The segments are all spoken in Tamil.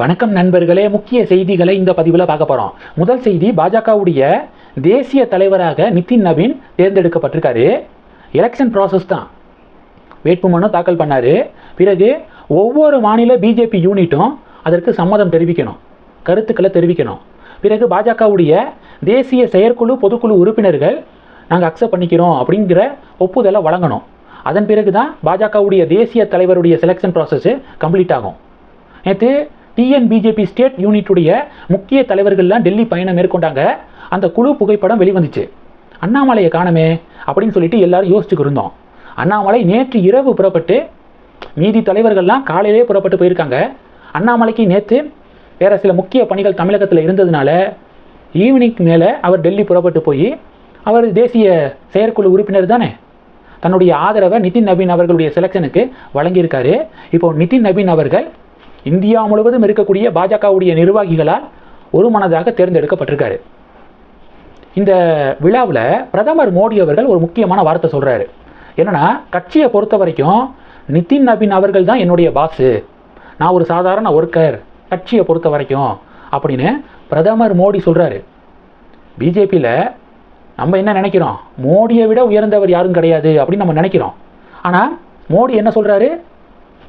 வணக்கம் நண்பர்களே முக்கிய செய்திகளை இந்த பதிவில் பார்க்க போகிறோம் முதல் செய்தி பாஜகவுடைய தேசிய தலைவராக நிதின் நவீன் தேர்ந்தெடுக்கப்பட்டிருக்காரு. எலெக்ஷன் ப்ராசஸ் தான். வேட்புமனு தாக்கல் பண்ணார். பிறகு ஒவ்வொரு மாநில பிஜேபி யூனிட்டும் அதற்கு சம்மதம் தெரிவிக்கணும். கருத்துக்களை தெரிவிக்கணும். பிறகு பாஜகவுடைய தேசிய செயற்குழு பொதுக்குழு உறுப்பினர்கள் நாங்கள் அக்செப்ட் பண்ணிக்கிறோம் அப்படிங்கிற ஒப்புதலை வழங்கணும். அதன் பிறகு தான் பாஜகவுடைய தேசிய தலைவருடைய செலெக்ஷன் ப்ராசஸ்ஸு கம்ப்ளீட் ஆகும். நேற்று டிஎன் பிஜேபி ஸ்டேட் யூனிட்டுடைய முக்கிய தலைவர்கள்லாம் டெல்லி பயணம் மேற்கொண்டாங்க. அந்த குழு புகைப்படம் வெளிவந்துச்சு. அண்ணாமலையை காணமே அப்படின்னு சொல்லிட்டு எல்லாரும் யோசிச்சுக்கு இருந்தோம். அண்ணாமலை நேற்று இரவு புறப்பட்டு மீதி தலைவர்கள்லாம் காலையிலே புறப்பட்டு போயிருக்காங்க. அண்ணாமலைக்கு நேற்று வேறு சில முக்கிய பணிகள் தமிழகத்தில் இருந்ததுனால ஈவினிங் மேலே அவர் டெல்லி புறப்பட்டு போய் அவர் தேசிய செயற்குழு உறுப்பினர் தானே? தன்னுடைய ஆதரவை நிதின் நவீன் அவர்களுடைய செலெக்ஷனுக்கு வழங்கியிருக்காரு. இப்போ நிதின் நவீன் அவர்கள் இந்தியா முழுவதும் இருக்கக்கூடிய பாஜகவுடைய நிர்வாகிகளால் ஒரு மனதாக தேர்ந்தெடுக்கப்பட்டிருக்காரு. இந்த விழாவில் பிரதமர் மோடி அவர்கள் ஒரு முக்கியமான வார்த்தை சொல்கிறாரு என்னென்னா கட்சியை பொறுத்த வரைக்கும் நிதின் நபின் அவர்கள் தான் என்னுடைய பாஸு நான் ஒரு சாதாரண ஒர்க்கர் கட்சியை பொறுத்த வரைக்கும் அப்படின்னு பிரதமர் மோடி சொல்கிறாரு பிஜேபியில் நம்ம என்ன நினைக்கிறோம்? மோடியை விட உயர்ந்தவர் யாரும் கிடையாது அப்படின்னு நம்ம நினைக்கிறோம். ஆனால் மோடி என்ன சொல்கிறாரு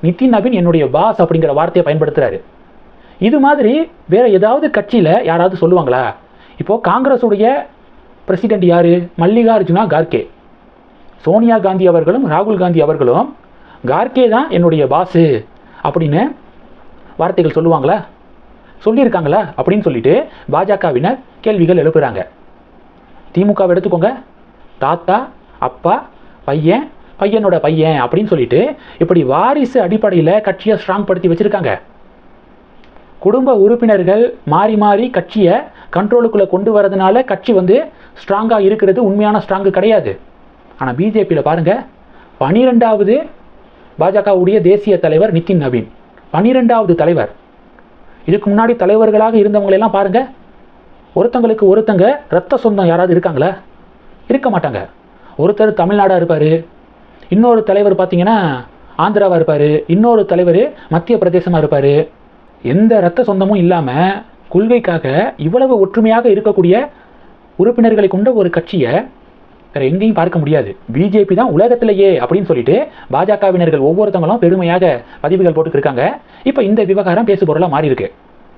நிதின் நவீன் என்னுடைய பாஸ் அப்படிங்கிற வார்த்தையை பயன்படுத்துகிறாரு இது மாதிரி வேற ஏதாவது கட்சியில் யாராவது சொல்லுவாங்களா? இப்போது காங்கிரஸுடைய பிரசிடென்ட் யார்? மல்லிகார்ஜுனா கார்கே. சோனியா காந்தி அவர்களும் ராகுல் காந்தி அவர்களும் கார்கே தான் என்னுடைய பாஸு அப்படின்னு வார்த்தைகள் சொல்லுவாங்களா? சொல்லியிருக்காங்களா? அப்படின்னு சொல்லிட்டு பாஜகவினர் கேள்விகள் எழுப்புறாங்க. திமுகவை எடுத்துக்கோங்க. தாத்தா அப்பா பையன் பையனோட பையன் அப்படின்னு சொல்லிட்டு இப்படி வாரிசு அடிப்படையில் கட்சியை ஸ்ட்ராங் படுத்தி வச்சுருக்காங்க. குடும்ப உறுப்பினர்கள் மாறி மாறி கட்சியை கண்ட்ரோலுக்குள்ளே கொண்டு வரதுனால கட்சி வந்து ஸ்ட்ராங்காக இருக்கிறது உண்மையான ஸ்ட்ராங்கு கிடையாது. ஆனால் பிஜேபியில் பாருங்கள் பனிரெண்டாவது பாஜகவுடைய தேசிய தலைவர் நிதின் நவீன். பனிரெண்டாவது தலைவர். இதுக்கு முன்னாடி தலைவர்களாக இருந்தவங்களெல்லாம் பாருங்கள் ஒருத்தங்களுக்கு ஒருத்தங்க ரத்த சொந்தம் யாராவது இருக்காங்களா? இருக்க மாட்டாங்க. ஒருத்தர் தமிழ்நாடாக இருப்பார் இன்னொரு தலைவர் பார்த்தீங்கன்னா ஆந்திராவாக இருப்பார். இன்னொரு தலைவர் மத்திய பிரதேசமாக இருப்பார். எந்த ரத்த சொந்தமும் இல்லாமல் கொள்கைக்காக இவ்வளவு ஒற்றுமையாக இருக்கக்கூடிய உறுப்பினர்களை கொண்ட ஒரு கட்சியை வேறு எங்கேயும் பார்க்க முடியாது. பிஜேபி தான் உலகத்திலேயே அப்படின்னு சொல்லிட்டு பாஜகவினர்கள் ஒவ்வொருத்தவங்களும் பெருமையாக பதிவுகள் போட்டுக்கிருக்காங்க. இப்போ இந்த விவகாரம் பேசு பொருளாக மாறி இருக்கு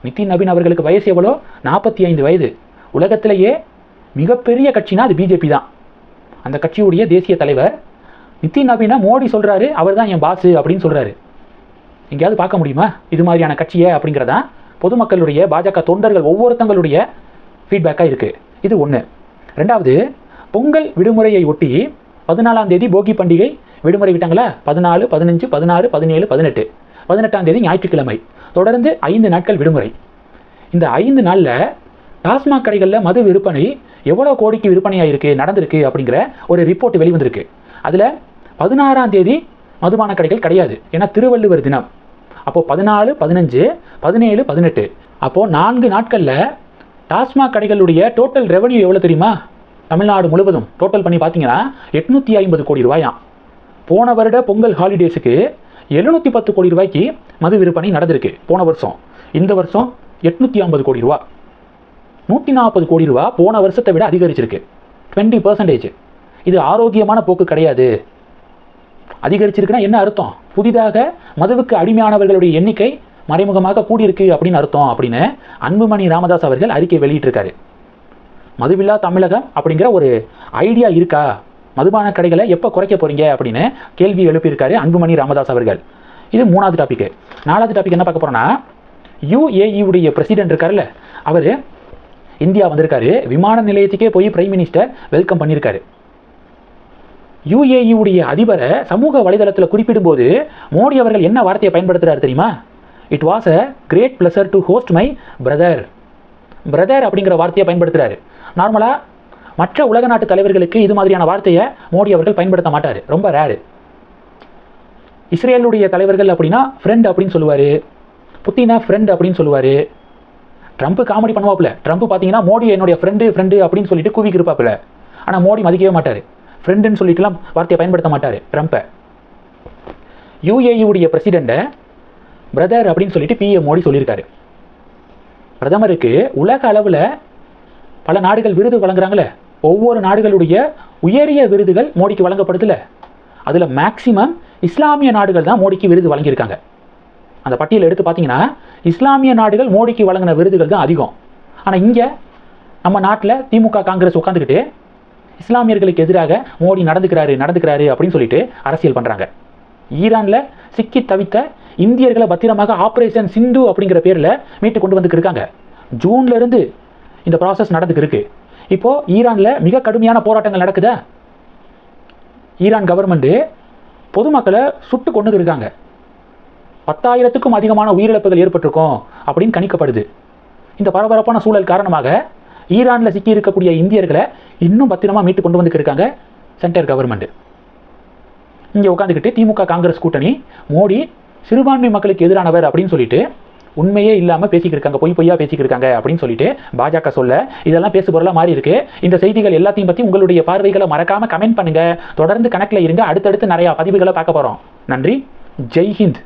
நிதின் நவீன் அவர்களுக்கு வயசு எவ்வளோ? நாற்பத்தி ஐந்து வயது. உலகத்திலேயே மிகப்பெரிய கட்சினா அது பிஜேபி தான். அந்த கட்சியுடைய தேசிய தலைவர் நிதின் அப்படின்னா மோடி சொல்கிறாரு அவர் தான் என் பாஸு அப்படின்னு சொல்கிறாரு எங்கேயாவது பார்க்க முடியுமா? இது மாதிரியான கட்சியை அப்படிங்கிறதான் பொதுமக்களுடைய பாஜக தொண்டர்கள் ஒவ்வொருத்தங்களுடைய ஃபீட்பேக்காக இருக்குது இது ஒன்று ரெண்டாவது பொங்கல் விடுமுறையை ஒட்டி பதினாலாம் தேதி போகி பண்டிகை விடுமுறை விட்டாங்களா? பதினாலு பதினஞ்சு பதினாறு பதினேழு பதினெட்டு. பதினெட்டாம் தேதி ஞாயிற்றுக்கிழமை. தொடர்ந்து ஐந்து நாட்கள் விடுமுறை. இந்த ஐந்து நாளில் டாஸ்மாக் கடைகளில் மது விற்பனை எவ்வளோ கோடிக்கு விற்பனையாக இருக்குது நடந்திருக்கு அப்படிங்கிற ஒரு ரிப்போர்ட் வெளிவந்திருக்கு. அதில் பதினாறாம் தேதி மதுபான கடைகள் கிடையாது. ஏன்னா திருவள்ளுவர் தினம். அப்போது பதினாலு பதினஞ்சு பதினேழு பதினெட்டு. அப்போது நான்கு நாட்களில் டாஸ்மாக் கடைகளுடைய டோட்டல் ரெவன்யூ எவ்வளோ தெரியுமா? தமிழ்நாடு முழுவதும். டோட்டல் பண்ணி பார்த்தீங்கன்னா எட்நூற்றி ஐம்பது கோடி ரூபாயாம். போன வருட பொங்கல் ஹாலிடேஸுக்கு எழுநூற்றி பத்து கோடி ரூபாய்க்கு மது விற்பனை நடந்திருக்கு. போன வருஷம். இந்த வருஷம் எட்நூற்றி ஐம்பது கோடி ரூபா. நூற்றி நாற்பது கோடி ரூபா போன வருஷத்தை விட அதிகரிச்சிருக்கு. டுவெண்ட்டி பர்சன்டேஜ் இது ஆரோக்கியமான போக்கு கிடையாது. அதிகரிச்சிருக்குன்னா என்ன அர்த்தம்? புதிதாக மதுவுக்கு அடிமையானவர்களுடைய எண்ணிக்கை மறைமுகமாக கூடியிருக்கு அப்படின்னு அர்த்தம் அப்படின்னு அன்புமணி ராமதாஸ் அவர்கள் அறிக்கை வெளியிட்டிருக்காரு. மதுவில்லா தமிழகம் அப்படிங்கிற ஒரு ஐடியா இருக்கா? மதுபான கடைகளை எப்போ குறைக்க போறீங்க அப்படின்னு கேள்வி எழுப்பியிருக்காரு அன்புமணி ராமதாஸ் அவர்கள். இது மூணாவது டாபிக் நாலாவது டாபிக் என்ன பார்க்க போறோம்னா UAE உடைய பிரசிடென்ட் இருக்காருல்ல அவர் இந்தியா வந்திருக்காரு. விமான நிலையத்துக்கே போய் பிரைம் மினிஸ்டர் வெல்கம் பண்ணியிருக்காரு. UAE அதிபரை சமூக வலைதளத்தில் குறிப்பிடும்போது மோடி அவர்கள் என்ன வார்த்தையை பயன்படுத்துகிறார் தெரியுமா? It was a great pleasure to host my brother brother அப்படிங்கிற வார்த்தையை பயன்படுத்துகிறாரு நார்மலாக மற்ற உலக நாட்டு தலைவர்களுக்கு இது மாதிரியான வார்த்தையை மோடி அவர்கள் பயன்படுத்த மாட்டார். ரொம்ப ரேரு இஸ்ரேலுடைய தலைவர்கள் அப்படின்னா ஃப்ரெண்ட் அப்படின்னு சொல்லுவார். புத்தினா ஃப்ரெண்ட் அப்படின்னு சொல்லுவார். Trump comedy பண்ணுவாப்புல. ட்ரம்ப் பார்த்தீங்கன்னா மோடி என்னுடைய ஃப்ரெண்டு ஃப்ரெண்டு அப்படின்னு சொல்லிட்டு கூவிக்கு இருப்பாப்புல ஆனால் மோடி மதிக்கவே மாட்டார். ஃப்ரெண்டுன்னு சொல்லிட்டுலாம் வார்த்தையை பயன்படுத்த மாட்டார் ட்ரம்ப்பை UAE பிரசிடெண்ட்டை பிரதர் அப்படின்னு சொல்லிட்டு பிஎம் மோடி சொல்லியிருக்காரு. பிரதமருக்கு உலக அளவில் பல நாடுகள் விருது வழங்குறாங்களே ஒவ்வொரு நாடுகளுடைய உயரிய விருதுகள் மோடிக்கு வழங்கப்படுதுல. அதில் மேக்சிமம் இஸ்லாமிய நாடுகள் தான் மோடிக்கு விருது வழங்கியிருக்காங்க. அந்த பட்டியல் எடுத்து பார்த்தீங்கன்னா இஸ்லாமிய நாடுகள் மோடிக்கு வழங்கின விருதுகள் தான் அதிகம். ஆனால் இங்கே நம்ம நாட்டில் திமுக காங்கிரஸ் உட்காந்துக்கிட்டு இஸ்லாமியர்களுக்கு எதிராக மோடி நடந்துக்கிறாரு நடந்துக்கிறாரு அப்படின்னு சொல்லிட்டு அரசியல் பண்ணுறாங்க ஈரானில் சிக்கி தவித்த இந்தியர்களை பத்திரமாக ஆப்ரேஷன் சிந்து அப்படிங்கிற பேரில் மீட்டு கொண்டு வந்துருக்காங்க இருக்காங்க. ஜூன்ல இருந்து இந்த ப்ராசஸ் நடந்துக்கிருக்கு இப்போது ஈரானில் மிக கடுமையான போராட்டங்கள் நடக்குதா? ஈரான் கவர்மெண்ட்டு பொதுமக்களை சுட்டு கொண்டு இருக்காங்க. பத்தாயிரத்துக்கும் அதிகமான உயிரிழப்புகள் ஏற்பட்டிருக்கும் அப்படின்னு கணிக்கப்படுது. இந்த பரபரப்பான சூழல் காரணமாக ஈரானில் சிக்கி இருக்கக்கூடிய இந்தியர்களை இன்னும் பத்திரமா மீட்டு கொண்டு வந்துக்கு இருக்காங்க சென்டர் கவர்மெண்ட் இங்கே உட்காந்துக்கிட்டு திமுக காங்கிரஸ் கூட்டணி மோடி சிறுபான்மை மக்களுக்கு எதிரானவர் அப்படின்னு சொல்லிட்டு உண்மையே இல்லாமல் பேசிக்கிட்டு இருக்காங்க. பொய் பொய்யா பேசிக்கிட்டு இருக்காங்க அப்படின்னு சொல்லிட்டு பாஜக சொல்ல இதெல்லாம் பேசுபொருளாக மாறி இருக்கு. இந்த செய்திகள் எல்லாத்தையும் பற்றி உங்களுடைய பார்வைகளை மறக்காம கமெண்ட் பண்ணுங்க. தொடர்ந்து கணக்கில் இருங்க. அடுத்தடுத்து நிறையா பதிவுகளை பார்க்க போகிறோம் நன்றி. ஜெய்ஹிந்த்